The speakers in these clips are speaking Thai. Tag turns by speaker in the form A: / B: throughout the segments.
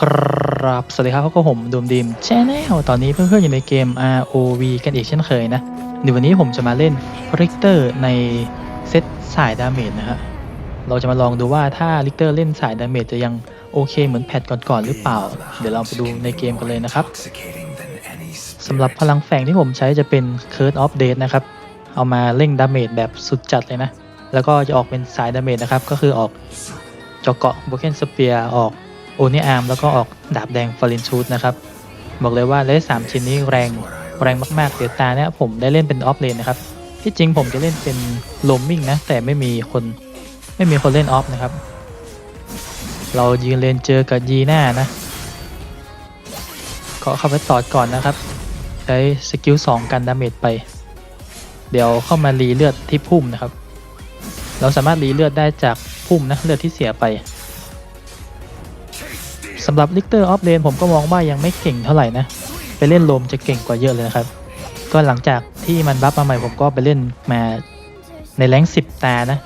A: ครับ สวัสดีครับพบกับผมดูมดีมแชนแนลตอนนี้เพื่อนๆอยู่ในเกม ROV กันอีกเช่นเคยนะในวันนี้ผมจะมาเล่นริกเตอร์ในเซตสายดาเมจนะฮะ เราจะมาลองดูว่าถ้าริกเตอร์เล่นสายดาเมจจะยังโอเคเหมือนแพทก่อนๆหรือเปล่า เดี๋ยวเราไปดูในเกมกันเลยนะครับสำหรับพลังแฝงที่ผมใช้จะเป็น Curse of Death นะครับ เอามาเร่งดาเมจแบบสุดจัดเลยนะ แล้วก็จะออกเป็นสายดาเมจนะครับ ก็คือออกเจาะเกาะโบเกนสเปียออก โอเนียอาร์มแล้วก็ออกดาบแดงฟารินชูดนะครับ บอกเลยว่าเลสสามชิ้นนี้แรงแรงมากๆ เดี๋ยวตาเนี่ยผมได้เล่นเป็นออฟเลนนะครับ ที่จริงผมจะเล่นเป็นลมมิ่งนะ แต่ไม่มีคนไม่มีคนเล่นออฟนะครับ เรายืนเลนเจอกับยีน่านะก็เข้าไปตอดก่อนนะครับ ใช้สกิล2กันดาเมจไป เดี๋ยวเข้ามารีเลือดที่พุ่มนะครับ เราสามารถรีเลือดได้จากพุ่มนะเลือดที่เสียไป สำหรับลิกเตอร์ออฟเลนผมก็มองว่ายังไม่เก่งเท่าไหร่นะ ไปเล่นโลมจะเก่งกว่าเยอะเลยนะครับ ก็หลังจากที่มันบัฟมาใหม่ผมก็ไปเล่นมาในแรงสิบตานะ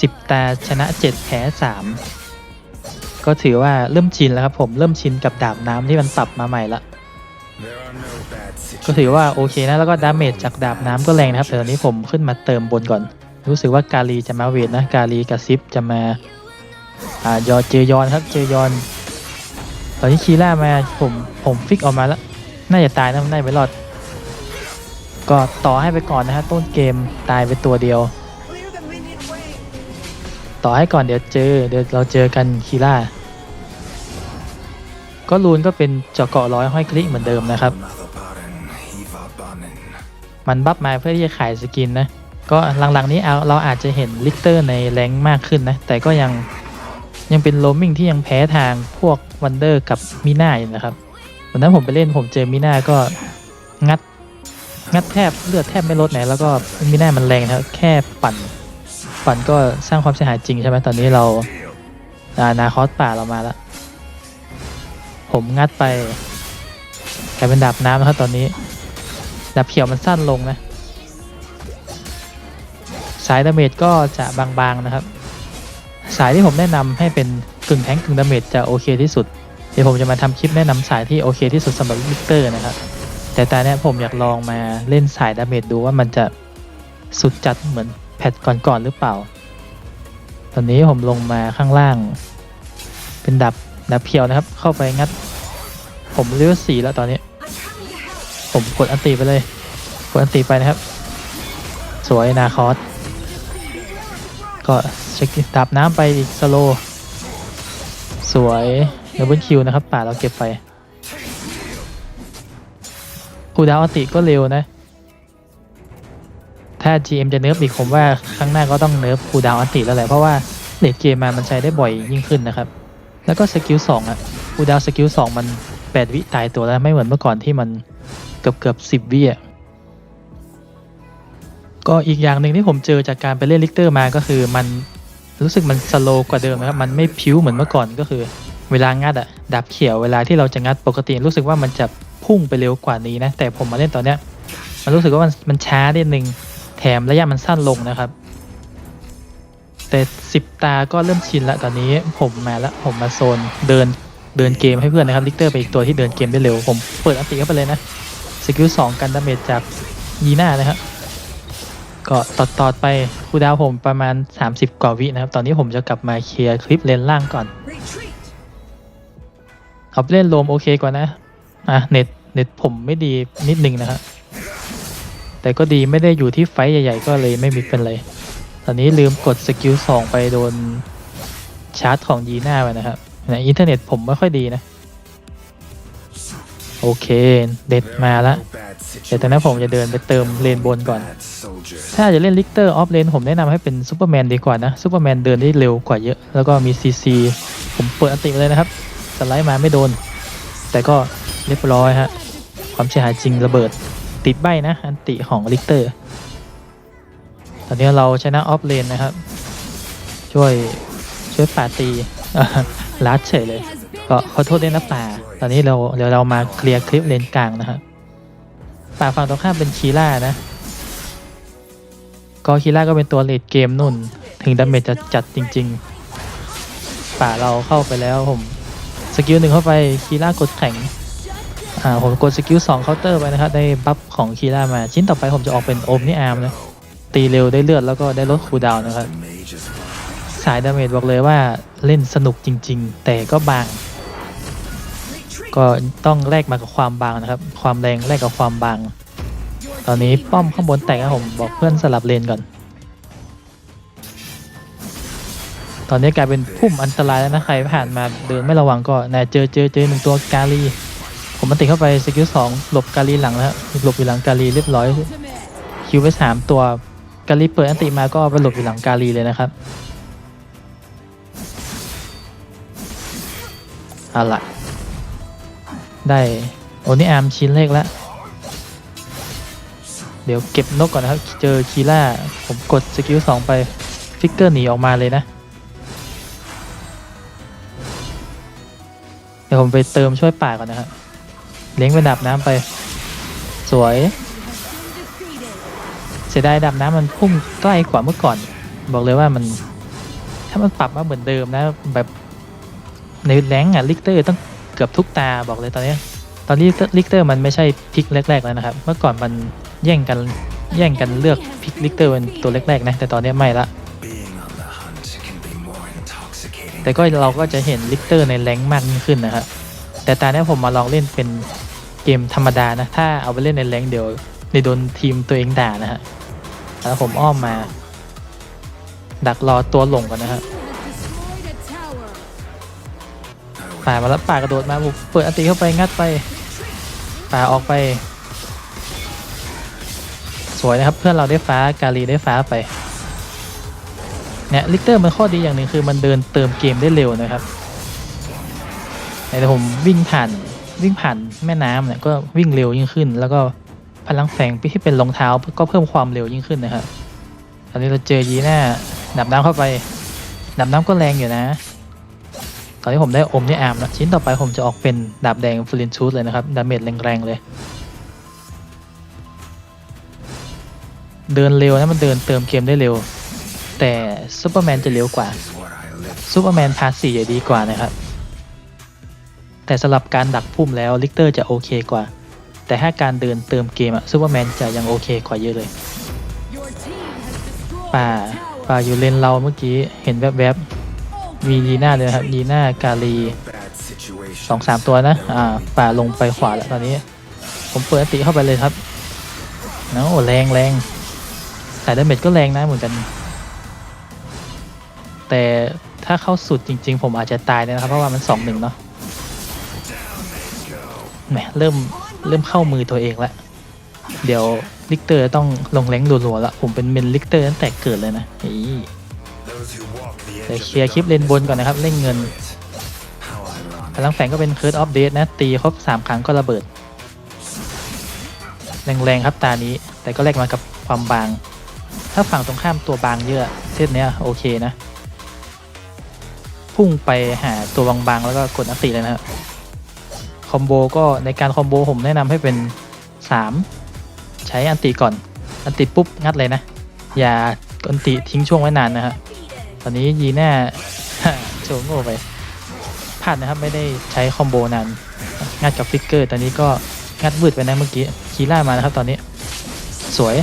A: สิบตาชนะ7แพ้3ก็ถือว่าเริ่มชินแล้วครับผมเริ่มชินกับดาบน้ำที่มันปรับมาใหม่ละก็ถือว่าโอเคนะแล้วก็ดาเมจจากดาบน้ำก็แรงนะครับแต่ตอนนี้ผมขึ้นมาเติมบนก่อน รู้สึกว่ากาลีจะมาเวทนะกาลีกับซิปจะมาอ่า ยอเจยอนครับเจยอน ตอนนี้คีล่ามาผมผมฟิกออกมาแล้ว น่าจะตายนะน่าจะไม่รอด ก็ต่อให้ไปก่อนนะฮะต้นเกมตายไปตัวเดียว ต่อให้ก่อนเดี๋ยวเจอเดี๋ยวเราเจอกันคีล่าก็รูนก็เป็นเจาะเกาะร้อยห้อยคลิกเหมือนเดิมนะครับ มันบัฟมาเพื่อที่จะขายสกินนะ ก็หลังๆนี้เราอาจจะเห็นลิกเตอร์ในแรงมากขึ้นนะ แต่ก็ยัง ยังเป็นโรมมิ่งที่ยังแพ้ทางพวกวันเดอร์กับมิน่าอยู่นะครับวันนั้นผมไปเล่นผมเจอมิน่าก็งัด งัดแทบเลือดแทบไม่ลดไหนแล้วก็มิน่ามันแรงนะแค่ปั่น ปั่นก็สร้างความเสียหายจริงใช่ไหมตอนนี้เราอานาคอสป่าเรามาแล้วผมงัดไปกลายเป็นดาบน้ำนะครับตอนนี้ดาบเขียวมันสั้นลงนะ สายดาเมจก็จะบางๆนะครับ สายที่ผมแนะนำให้เป็นกึ่งแทงกึ่งดาเมจจะโอเคที่สุด เดี๋ยวผมจะมาทำคลิปแนะนำสายที่โอเคที่สุดสำหรับลิกเตอร์นะครับ แต่ตอนนี้ผมอยากลองมาเล่นสายดาเมจดูว่ามันจะสุดจัดเหมือนแพทก่อนๆหรือเปล่า ตอนนี้ผมลงมาข้างล่าง เป็นดับดับเขียวนะครับ เข้าไปงัด ผมเลือดสีแล้วตอนนี้ ผมกดอันตีไปเลย กดอันตีไปนะครับ สวยนาคอส ก็เช็คดับน้ำไปอีกสโล สวยดับเบิลคิวนะครับ ป่าเราเก็บไปคูดาวอติก็เร็วนะ ถ้า GM จะเนิร์ฟอีกผมว่าครั้งหน้าก็ต้องเนิร์ฟคูดาวอติแล้วแหละเพราะว่าเลดเกมมามันใช้ได้บ่อยยิ่งขึ้นนะครับ แล้วก็สกิลสองอะคูดาวสกิลสองมัน 8 วิตายตัวแล้วไม่เหมือนเมื่อก่อนที่มันเกือบเกือบสิบวิอะ ก็อีกอย่างหนึ่งที่ผมเจอจากการไปเล่นลิกเตอร์มาก็คือมันรู้สึกมันสโลว์กว่าเดิมนะครับ มันไม่พิ้วเหมือนเมื่อก่อนก็คือ เวลางัดอะดับเขียวเวลาที่เราจะงัดปกติรู้สึกว่ามันจะพุ่งไปเร็วกว่านี้นะ แต่ผมมาเล่นตอนเนี้ย มันรู้สึกว่ามันมันช้านิดนึงแถมระยะมันสั้นลงนะครับ แต่สิบตาก็เริ่มชินละตอนนี้ผมมาแล้วผมมาโซนเดินเดินเกมให้เพื่อนนะครับลิกเตอร์เป็นอีกตัวที่เดินเกมได้เร็วผมเปิดอันติเข้าไปเลยนะสกิลสองกันดาเมจจากยีน่านะครับ ก็ต่อต่อไปคูลดาวน์ผมประมาณ 30 กว่าวินะครับ ตอนนี้ผมจะกลับมาเคลียร์คลิปเลนล่างก่อนเอาไปเล่นโลมโอเคกว่านะ อะเน็ตเน็ตผมไม่ดีนิดนึงนะครับแต่ก็ดีไม่ได้อยู่ที่ไฟท์ใหญ่ ๆ ก็เลยไม่มีเป็นไร ตอนนี้ลืมกดสกิลสองไปโดนชาร์จของยีน่าไปนะครับในอินเทอร์เน็ตผมไม่ค่อยดีนะ โอเค เด็ดมาละ เดี๋ยวตอนนั้นผมจะเดินไปเติมเลนบนก่อน ถ้าจะเล่นลิกเตอร์ออฟเลนผมแนะนำให้เป็นซูเปอร์แมนดีกว่านะซูเปอร์แมนเดินได้เร็วกว่าเยอะ แล้วก็มีซีซีผมเปิดอันติมาเลยนะครับ สไลด์มาไม่โดน แต่ก็เรียบร้อยฮะ ความเสียหายจริงระเบิดติดใบนะ อันติของลิกเตอร์ ตอนนี้เราชนะออฟเลนนะครับ ช่วยช่วยป่าตีลัดเฉยเลย ก็ขอโทษด้วยนะป่า ตอนนี้เราเดี๋ยวเรามาเคลียร์คลิปเลนกลางนะครับ ป่าฝั่งตรงข้ามเป็นคีล่านะก็คีล่าก็เป็นตัวเลดเกมนุ่น ถึงดาเมจจะจัดจริง ๆ ป่าเราเข้าไปแล้วผมสกิลหนึ่งเข้าไปคีร่ากดแข็งอ่าผมกดสกิลสองเคาน์เตอร์ไปนะครับได้บัฟของคีร่ามาชิ้นต่อไปผมจะออกเป็นโอมนี่อาร์มนะตีเร็วได้เลือดแล้วก็ได้ลดคูดาวนะครับสายดาเมจบอกเลยว่าเล่นสนุกจริง ๆ แต่ก็บาง ก็ต้องแลกมากับความบางนะครับ ความแรงแลกกับความบาง ตอนนี้ป้อมข้างบนแตกนะผมบอกเพื่อนสลับเลนก่อน ตอนนี้กลายเป็นพุ่มอันตรายแล้วนะใครผ่านมาเดินไม่ระวังก็นะเจอเจอเจอหนึ่งตัวกาลีผมมันติดเข้าไปสกิลสองหลบกาลีหลังแล้วฮะหลบอยู่หลังกาลีเรียบร้อยคิวไปสามตัวกาลีเปิดอันติมาก็ไปหลบอยู่หลังกาลีเลยนะครับเอาละ ได้โอนิอาร์มชิ้นเลขแล้ว เดี๋ยวเก็บนกก่อนนะครับ เจอคีล่า ผมกดสกิลสองไป ฟิกเกอร์หนีออกมาเลยนะ เดี๋ยวผมไปเติมช่วยป่าก่อนนะครับเลี้ยงไปดับน้ำไป สวย เสียดายดับน้ำมันพุ่งใกล้กว่าเมื่อก่อน บอกเลยว่ามัน ถ้ามันปรับมาเหมือนเดิมนะแบบในแรงอะลิกเตอร์ต้อง กือบทุกตาบอกเลยตอนนี้ ตอนนี้ลิกเตอร์มันไม่ใช่พิกแรก ๆ แล้วนะครับ เมื่อก่อนมันแย่งกันแย่งกันเลือกพิกลิกเตอร์เป็นตัวแรกๆนะแต่ตอนนี้ไม่ละแต่ก็เราก็จะเห็นลิกเตอร์ในแรงมากยิ่งขึ้นนะครับแต่ตอนนี้ผมมาลองเล่นเป็นเกมธรรมดานะ ถ้าเอาไปเล่นในแรงเดี๋ยวในโดนทีมตัวเองด่านะฮะแล้วผมอ้อมมา ดักรอตัวหลงก่อนนะฮะ ป่ามาแล้วป่ากระโดดมาบุกเปิดอันติเข้าไปงัดไป ป่าออกไป สวยนะครับเพื่อนเราได้ฟ้ากาลีได้ฟ้าไปเนี่ยลิกเตอร์มันข้อดีอย่างหนึ่งคือมันเดินเติมเกมได้เร็วนะครับแต่ผมวิ่งผ่านวิ่งผ่านแม่น้ำเนี่ยก็วิ่งเร็วยิ่งขึ้น แล้วก็พลังแฝงที่เป็นรองเท้าก็เพิ่มความเร็วยิ่งขึ้นนะครับตอนนี้เราเจอยีน่าดับน้ำเข้าไปดับน้ำก็แรงอยู่นะ ตอนนี้ผมได้อมนี่อาร์มแล้วชิ้นต่อไปผมจะออกเป็นดาบแดงฟลินชูดเลยนะครับ ดาเมจแรงๆเลย เดินเร็วนะมันเดินเติมเกมได้เร็ว แต่ซูเปอร์แมนจะเร็วกว่า
B: Is what I live
A: ซูเปอร์แมนพาสสี่จะดีกว่านะครับ แต่สำหรับการดักพุ่มแล้วลิกเตอร์จะโอเคกว่า แต่ถ้าการเดินเติมเกมอะซูเปอร์แมนจะยังโอเคกว่าเยอะเลยป่าป่าอยู่เลนเราเมื่อกี้เห็นแวบๆ มียีน่าเลยครับยีน่ากาลีสองสามตัวนะ อ่าป่าลงไปขวาแล้วตอนนี้ ผมเปิดอัติเข้าไปเลยครับนะโอ้แรงแรงสายดาเมจก็แรงนะเหมือนกัน แต่ถ้าเข้าสุดจริง ๆ ผมอาจจะตายเลยนะครับ เพราะว่ามันสองหนึ่งเนาะแหมเริ่มเริ่มเข้ามือตัวเองแล้วเดี๋ยวลิกเตอร์ต้องลงแรงรัวๆละผมเป็นเมนลิกเตอร์ตั้งแต่เกิดเลยนะอี เดี๋ยวเคลียร์คลิปเลนบนก่อนนะครับเร่งเงินพลังแฝงก็เป็นเคิร์ดออฟเดตนะ ตีครบสามครั้งก็ระเบิด แรงๆครับตานี้ แต่ก็แลกมากับความบาง ถ้าฝั่งตรงข้ามตัวบางเยอะเส้นเนี้ยโอเคนะ พุ่งไปหาตัวบางๆแล้วก็กดอันติเลยนะครับคอมโบก็ในการคอมโบผมแนะนำให้เป็น 3 ใช้อันติก่อน อันติปุ๊บงัดเลยนะ อย่าอันติทิ้งช่วงไว้นานนะฮะ ตอนนี้ยีน่าโชว์โง่ไปพลาดนะครับไม่ได้ใช้คอมโบนานงัดกับฟิกเกอร์ ตอนนี้ก็งัดวืดไปนะเมื่อกี้คีล่ามานะครับตอนนี้ สวย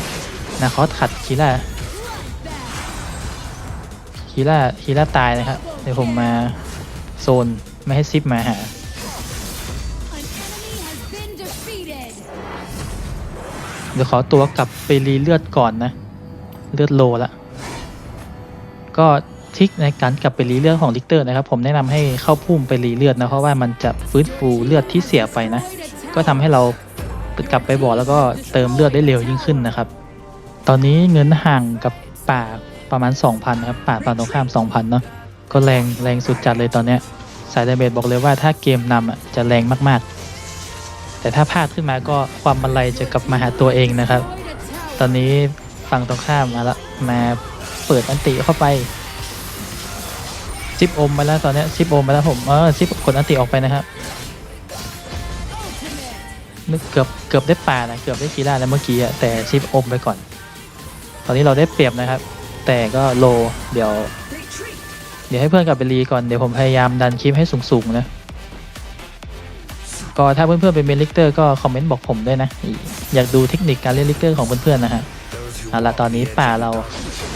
A: นะคอสขัดคีล่าคีล่าคีล่าตายนะครับเดี๋ยวผมมาโซนไม่ให้ซิปมาหาเดี๋ยวขอตัวกลับไปรีเลือดก่อนนะ เลือดโลละ ก็ทริกในการกลับไปรีเลือดของลิกเตอร์นะครับ ผมแนะนำให้เข้าพุ่มไปรีเลือดนะเพราะว่ามันจะฟื้นฟูเลือดที่เสียไปนะ ก็ทำให้เรากลับไปบ่อแล้วก็เติมเลือดได้เร็วยิ่งขึ้นนะครับ ตอนนี้เงินห่างกับป่าประมาณ 2,000นะครับป่าฝั่งตรงข้าม 2,000 เนาะก็แรงแรงสุดจัดเลยตอนเนี้ยสายดาเมจบอกเลยว่าถ้าเกมนำอะจะแรงมากๆ แต่ถ้าพลาดขึ้นมาก็ความบันไลจะกลับมาหาตัวเองนะครับ ตอนนี้ฝั่งตรงข้ามมาละมา เปิดอันติเข้าไปซิปอมไปแล้วตอนนี้ซิปอมไปแล้วผมเออซิปกดอันติออกไปนะครับนึกเกือบเกือบได้ป่านะเกือบได้คีร่าแล้วเมื่อกี้อะแต่ซิปอมไปก่อน ตอนนี้เราได้เปรียบนะครับ แต่ก็โลเดี๋ยว เดี๋ยวให้เพื่อนกลับไปรีก่อนเดี๋ยวผมพยายามดันคลิปให้สูงๆนะก็ถ้าเพื่อนๆเป็นเมนลิกเตอร์ก็คอมเมนต์บอกผมด้วยนะ อยากดูเทคนิคการเล่นลิกเตอร์ของเพื่อนๆนะฮะเอาละตอนนี้ป่าเรา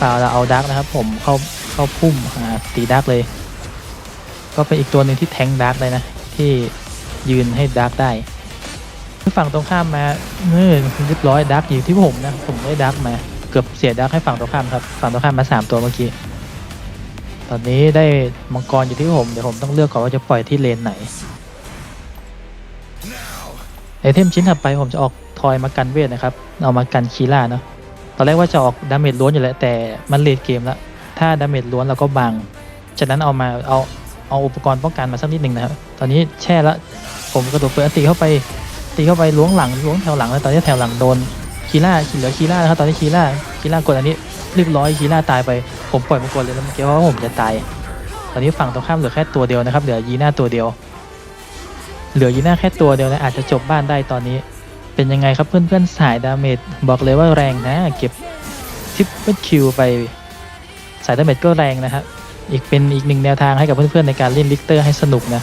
A: ป่าเราเอาดักนะครับ ผมเข้าเข้าพุ่มอ่าตีดักเลย ก็เป็นอีกตัวหนึ่งที่แทงดักเลยนะ ที่ยืนให้ดักได้ฝั่งตรงข้ามมาเมื่อเรียบร้อยดักอยู่ที่ผมนะผมได้ดักมาเกือบเสียดักให้ฝั่งตรงข้ามครับฝั่งตรงข้ามมาสามตัวเมื่อกี้ตอนนี้ได้มังกรอยู่ที่ผมเดี๋ยวผมต้องเลือกก่อนว่าจะปล่อยที่เลนไหนไอเทมชิ้นถัดไปผมจะออกทอยมากันเวทนะครับ เอามากันคีล่าเนาะ อนแรกว่าจะออกดาเมจล้วนอยู่แล้วแต่มันเลดเกมแล้ว ถ้าดาเมจล้วนเราก็บัง ฉะนั้นเอามาเอาเอาอุปกรณ์ป้องกันมาสักนิดหนึ่งนะครับ ตอนนี้แช่แล้วผมกระโดดเปิดอัตีเข้าไปตีเข้าไปล้วงหลังล้วงแถวหลังแล้วตอนนี้แถวหลังโดนคีล่าเหลือคีล่านะครับตอนนี้คีล่าคีล่ากดอันนี้เรียบร้อยคีล่าตายไป ผมปล่อยมังกรเลยแล้วเมื่อกี้เพราะว่าผมจะตาย ตอนนี้ฝั่งตรงข้ามเหลือแค่ตัวเดียวนะครับเหลือยีน่าตัวเดียว เหลือยีน่าแค่ตัวเดียวนะอาจจะจบบ้านได้ตอนนี้ เป็นยังไงครับเพื่อนๆสายดาเมจบอกเลยว่าแรงนะ เก็บทิปเปิลคิวไป สายดาเมจก็แรงนะครับอีกเป็นอีกหนึ่งแนวทางให้กับเพื่อนๆในการเล่นลิกเตอร์ให้สนุกนะ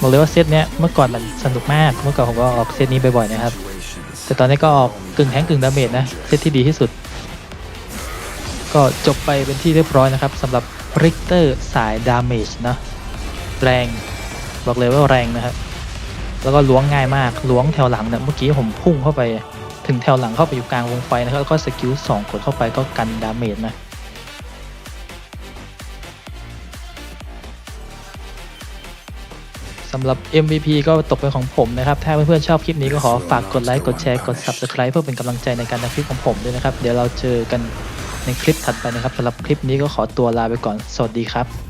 A: บอกเลยว่าเซตเนี้ยเมื่อก่อนมันสนุกมากเมื่อก่อนผมก็ออกเซตนี้บ่อยๆนะครับ แต่ตอนนี้ก็ออกกึ่งแทงกึ่งดาเมจนะเซตที่ดีที่สุด ก็จบไปเป็นที่เรียบร้อยนะครับสำหรับริกเตอร์สายดาเมจนะแรงบอกเลยว่าแรงนะครับ แล้วก็ล้วงง่ายมากล้วงแถวหลังเนี่ยเมื่อกี้ผมพุ่งเข้าไปถึงแถวหลังเข้าไปอยู่กลางวงไฟนะครับแล้วก็สกิลสองกดเข้าไปก็กันดาเมจนะสำหรับ MVP ก็ตกเป็นของผมนะครับ ถ้าเพื่อนๆชอบคลิปนี้ก็ขอฝากกดไลค์ กดแชร์ กด Subscribe เพื่อเป็นกำลังใจในการทำคลิปของผมด้วยนะครับ เดี๋ยวเราเจอกันในคลิปถัดไปนะครับสำหรับคลิปนี้ก็ขอตัวลาไปก่อน สวัสดีครับ